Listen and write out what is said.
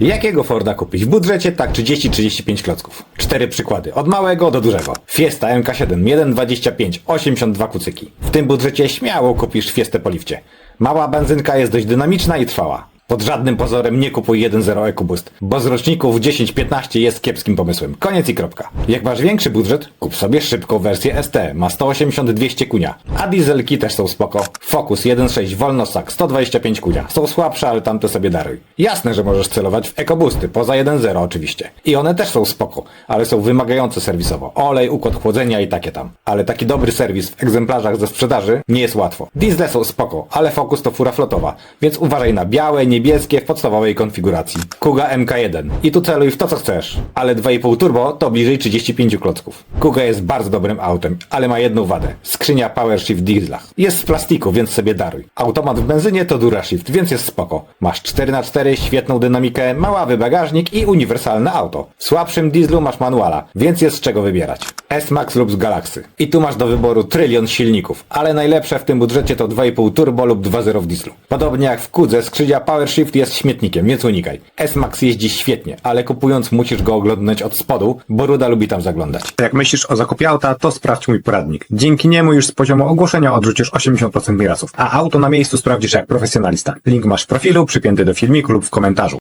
Jakiego Forda kupić? W budżecie tak 30-35 klocków. Cztery przykłady. Od małego do dużego. Fiesta MK7 1.25 82 kucyki. W tym budżecie śmiało kupisz Fiestę po lifcie. Mała benzynka jest dość dynamiczna i trwała. Pod żadnym pozorem nie kupuj 1.0 EcoBoost, bo z roczników 10-15 jest kiepskim pomysłem. Koniec i kropka. Jak masz większy budżet, kup sobie szybką wersję ST, ma 180-200 kunia. A dieselki też są spoko. Focus 1.6 Wolnosak 125 kunia. Są słabsze, ale tamte sobie daruj. Jasne, że możesz celować w EcoBoosty, poza 1.0 oczywiście. I one też są spoko, ale są wymagające serwisowo. Olej, układ chłodzenia i takie tam. Ale taki dobry serwis w egzemplarzach ze sprzedaży nie jest łatwo. Diesle są spoko, ale Focus to fura flotowa, więc uważaj na białe, niebieskie w podstawowej konfiguracji. Kuga MK1. I tu celuj w to co chcesz. Ale 2,5 turbo to bliżej 35 klocków. Kuga jest bardzo dobrym autem, ale ma jedną wadę. Skrzynia PowerShift w dieslach. Jest z plastiku, więc sobie daruj. Automat w benzynie to DuraShift, więc jest spoko. Masz 4x4, świetną dynamikę, maławy bagażnik i uniwersalne auto. W słabszym dieslu masz manuala, więc jest z czego wybierać. S-Max lub z Galaxy. I tu masz do wyboru trylion silników, ale najlepsze w tym budżecie to 2,5 turbo lub 2.0 w dieslu. Podobnie jak w Kudze, skrzynia PowerShift jest śmietnikiem, więc unikaj. S-Max jeździ świetnie, ale kupując musisz go oglądać od spodu, bo Ruda lubi tam zaglądać. Jak myślisz o zakupie auta, to sprawdź mój poradnik. Dzięki niemu już z poziomu ogłoszenia odrzucisz 80% wyrazów, a auto na miejscu sprawdzisz jak profesjonalista. Link masz w profilu, przypięty do filmiku lub w komentarzu.